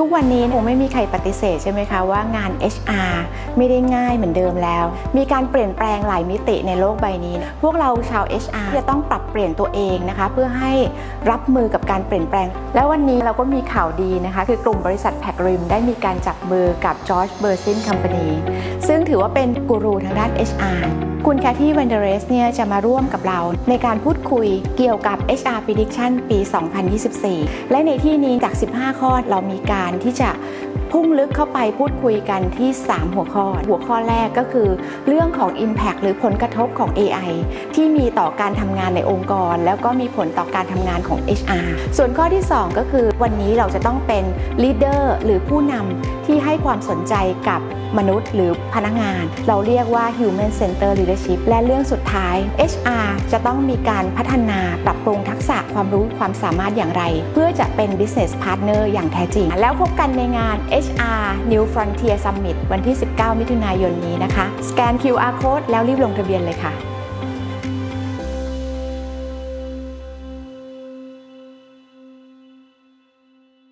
ทุกวันนี้คงไม่มีใครปฏิเสธใช่ไหมคะว่างาน HR ไม่ได้ง่ายเหมือนเดิมแล้ว มีการเปลี่ยนแปลงหลายมิติในโลกใบนี้ พวกเราชาว HR จะต้องปรับเปลี่ยนตัวเองนะคะ เพื่อให้รับมือกับการเปลี่ยนแปลง แล้ววันนี้เราก็มีข่าวดีนะคะ คือกลุ่มบริษัทแพคริมได้มีการจับมือกับ George b e r s i n Company ซึ่งถือว่าเป็นกูรูทางด้าน HR คุณแคที่วันเดเรสเนี่ยจะมาร่วมกับเราในการพูดคุยเกี่ยวกับ HR Prediction ปี 2024 และในที่นี้จาก 15 ข้อเรามีการที่จะ พุ่งลึกเข้าไปพูดคุยกันที่ 3 หัวข้อ หัวข้อแรกก็คือ เรื่องของ Impact หรือผลกระทบของ AI ที่มีต่อการทำงานในองค์กร แล้วก็มีผลต่อการทำงานของ HR ส่วนข้อที่ 2 ก็คือ วันนี้เราจะต้องเป็น Leader หรือผู้นำที่ให้ความสนใจกับมนุษย์หรือพนักงาน เราเรียกว่า Human Center Leadership และเรื่องสุดท้าย HR จะต้องมีการพัฒนาปรับปรุงทักษะความรู้ความสามารถอย่างไร เพื่อจะเป็น Business Partner อย่างแท้จริง แล้วพบกันในงาน HR New Frontier Summit วันที่ 19 มิถุนายนนี้นะคะ สแกน QR Code แล้วรีบลงทะเบียนเลยค่ะ